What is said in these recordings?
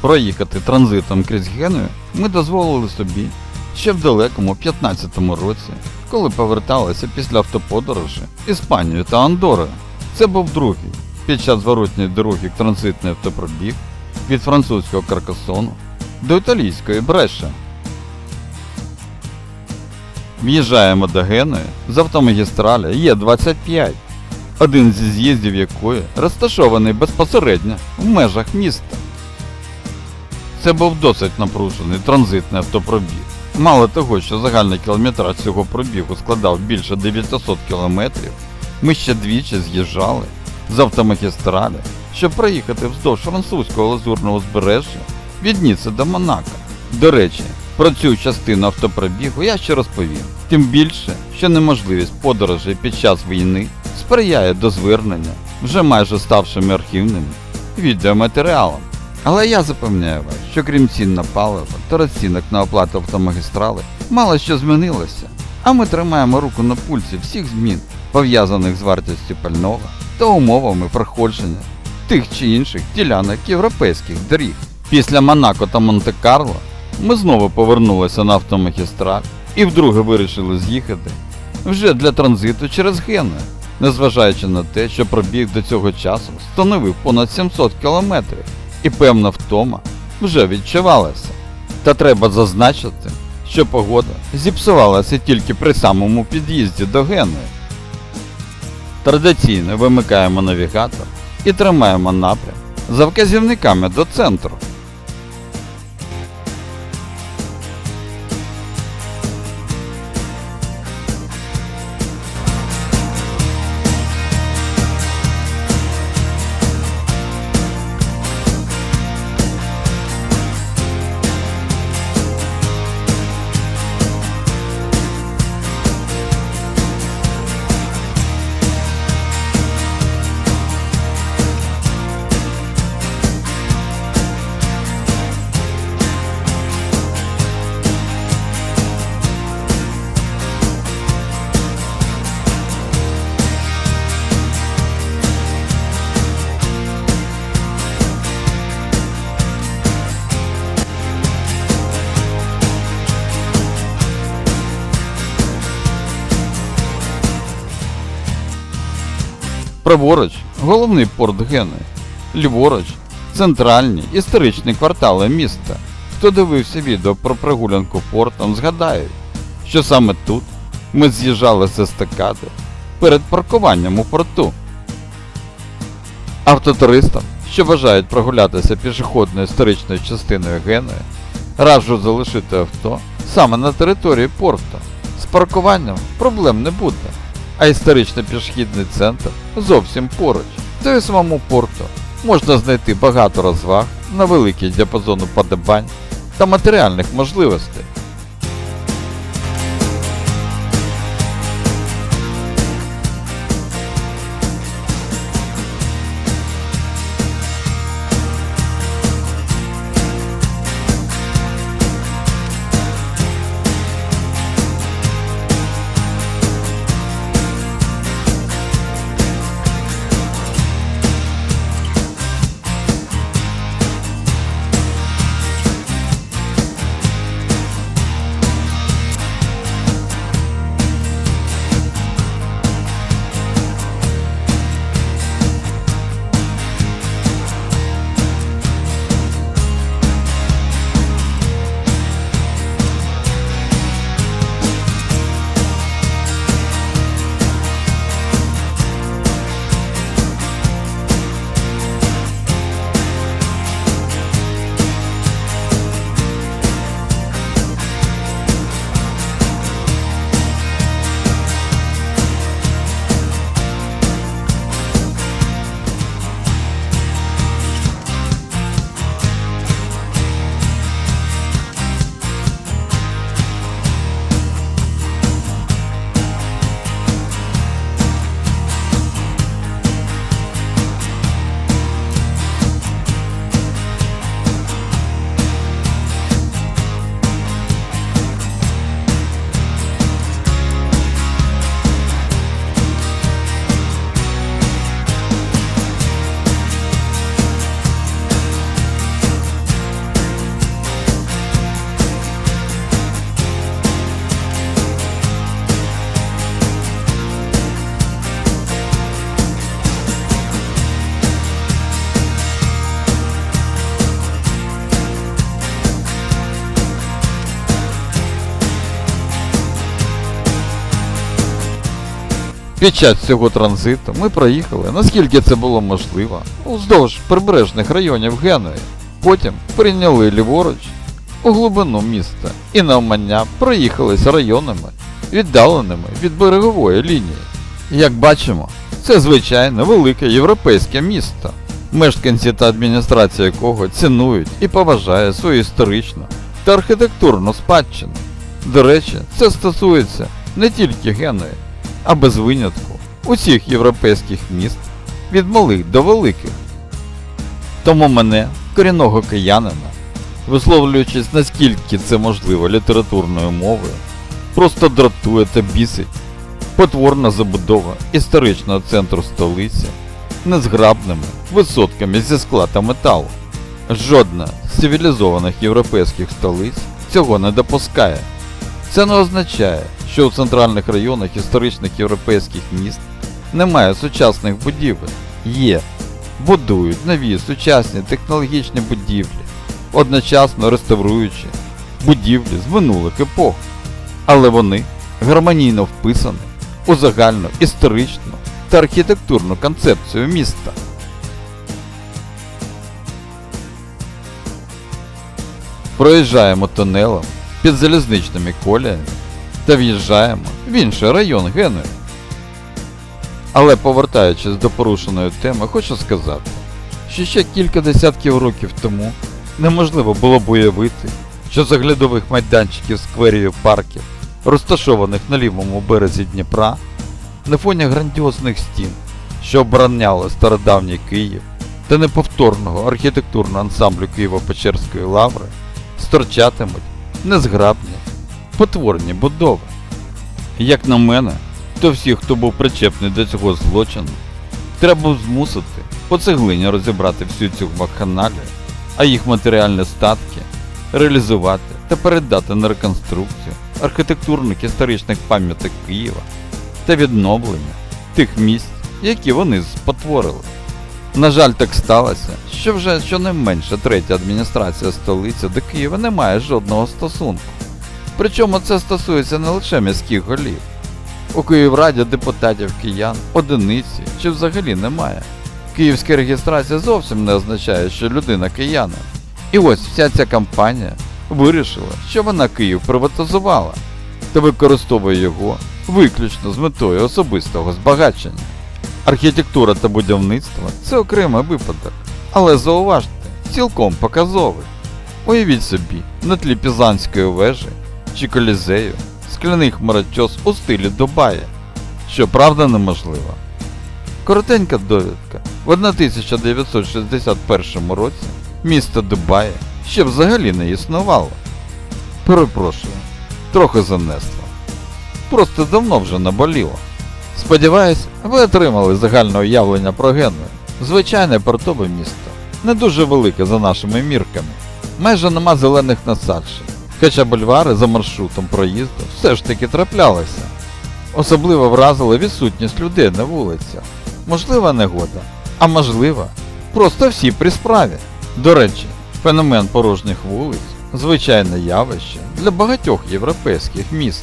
Проїхати транзитом крізь Геную ми дозволили собі ще в далекому 15-му році, коли поверталися після автоподорожі Іспанією та Андорою. Це був другий під час зворотньої дороги транзитний автопробіг від французького Каркасону до італійської Бреша. В'їжджаємо до Геної з автомагістраля Є25, один зі з'їздів якої розташований безпосередньо в межах міста. Це був досить напружений транзитний автопробіг. Мало того, що загальний кілометраж цього пробігу складав більше 900 кілометрів, ми ще двічі з'їжджали з автомагістралі, щоб проїхати вздовж французького лазурного узбережжя від Ніци до Монако. До речі, про цю частину автопробігу я ще розповім. Тим більше, що неможливість подорожей під час війни сприяє до звернення вже майже ставшими архівними відеоматеріалом. Але я запевняю вас, що крім цін на паливо та розцінок на оплату автомагістрали, мало що змінилося. А ми тримаємо руку на пульсі всіх змін, пов'язаних з вартістю пального та умовами проходження тих чи інших ділянок європейських доріг. Після Монако та Монте-Карло ми знову повернулися на автомагістраль і вдруге вирішили з'їхати вже для транзиту через Геную, незважаючи на те, що пробіг до цього часу становив понад 700 кілометрів, і певна втома вже відчувалася. Та треба зазначити, що погода зіпсувалася тільки при самому під'їзді до Геної. Традиційно вимикаємо навігатор і тримаємо напрям за вказівниками до центру. Праворуч головний порт Гени, ліворуч центральні історичні квартали міста. Хто дивився відео про прогулянку портом, згадають, що саме тут ми з'їжджали з естакади перед паркуванням у порту. Автотуристам, що бажають прогулятися пішохідною історичною частиною Генуї, раджу залишити авто саме на території порту. З паркуванням проблем не буде а історично пішохідний центр зовсім поруч. Це і самому порту можна знайти багато розваг на великий діапазон уподобань та матеріальних можливостей. Під час цього транзиту ми проїхали, наскільки це було можливо, уздовж прибережних районів Генуї. Потім прийняли ліворуч у глибину міста і навмання проїхалися районами, віддаленими від берегової лінії. Як бачимо, це звичайно велике європейське місто, мешканці та адміністрація якого цінують і поважає свою історичну та архітектурну спадщину. До речі, це стосується не тільки Генуї, а без винятку усіх європейських міст від малих до великих. Тому мене, корінного киянина, висловлюючись наскільки це можливо літературною мовою, просто дратує та бісить потворна забудова історичного центру столиці незграбними висотками зі скла та металу. Жодна з цивілізованих європейських столиць цього не допускає. Це не означає, що у центральних районах історичних європейських міст немає сучасних будівель. Є. Будують нові сучасні технологічні будівлі, одночасно реставруючи будівлі з минулих епох. Але вони гармонійно вписані у загальну історичну та архітектурну концепцію міста. Проїжджаємо тунелем під залізничними коліями та в'їжджаємо в інший район Генуї. Але повертаючись до порушеної теми, хочу сказати, що ще кілька десятків років тому неможливо було б уявити, що з оглядових майданчиків скверів парків, розташованих на лівому березі Дніпра, на фоні грандіозних стін, що обороняли стародавній Київ та неповторного архітектурного ансамблю Києво-Печерської лаври, сторчатимуть незграбні, потворні будови. Як на мене, то всі, хто був причепний до цього злочину, треба змусити по цеглині розібрати всю цю вакханалію, а їх матеріальні статки реалізувати та передати на реконструкцію архітектурних історичних пам'яток Києва та відновлення тих місць, які вони спотворили. На жаль, так сталося, що вже щонайменше третя адміністрація столиці до Києва не має жодного стосунку. Причому це стосується не лише міських голів. У Київраді депутатів киян одиниці чи взагалі немає. Київська реєстрація зовсім не означає, що людина киянин. І ось вся ця кампанія вирішила, що вона Київ приватизувала та використовує його виключно з метою особистого збагачення. Архітектура та будівництво це окремий випадок, але зауважте, цілком показовий. Уявіть собі, на тлі Пізанської вежі чи колізею скляний хмарочос у стилі Дубая, що правда неможливо. Коротенька довідка. В 1961 році місто Дубаї ще взагалі не існувало. Перепрошую, трохи занесло. Просто давно вже наболіло. Сподіваюсь, ви отримали загальне уявлення про Геную. Звичайне портове місто, не дуже велике за нашими мірками. Майже нема зелених насаджень, хоча бульвари за маршрутом проїзду все ж таки траплялися. Особливо вразила відсутність людей на вулицях. Можлива негода, а можливо, просто всі при справі. До речі, феномен порожніх вулиць звичайне явище для багатьох європейських міст.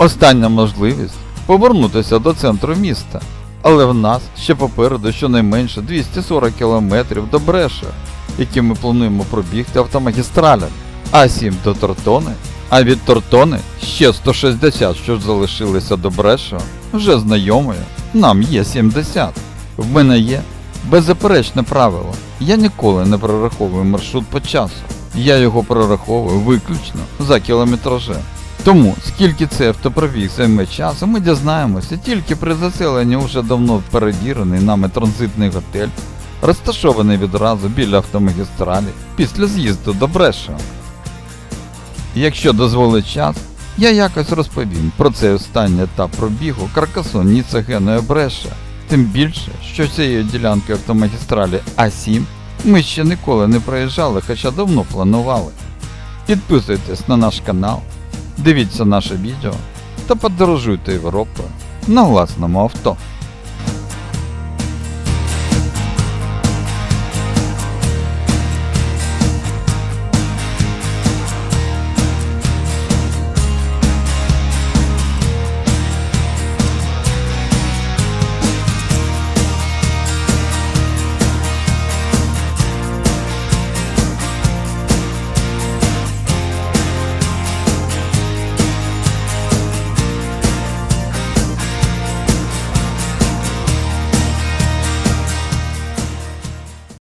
Остання можливість повернутися до центру міста. Але в нас ще попереду щонайменше 240 кілометрів до Бреша, які ми плануємо пробігти автомагістралями, а 7 до Тортони, а від Тортони ще 160, що залишилися до Бреша, вже знайомою, нам є 70. В мене є беззаперечне правило. Я ніколи не прораховую маршрут по часу. Я його прораховую виключно за кілометражем. Тому, скільки цей автопробіг займе часу, ми дізнаємося тільки при заселенні уже давно перевірений нами транзитний готель, розташований відразу біля автомагістралі після з'їзду до Брешева. Якщо дозволить час, я якось розповім про цей останній етап пробігу Каркасон Ніца Геною Бреша. Тим більше, що цією ділянкою автомагістралі А7 ми ще ніколи не проїжджали, хоча давно планували. Підписуйтесь на наш канал, дивіться наше відео та подорожуйте Європою на власному авто.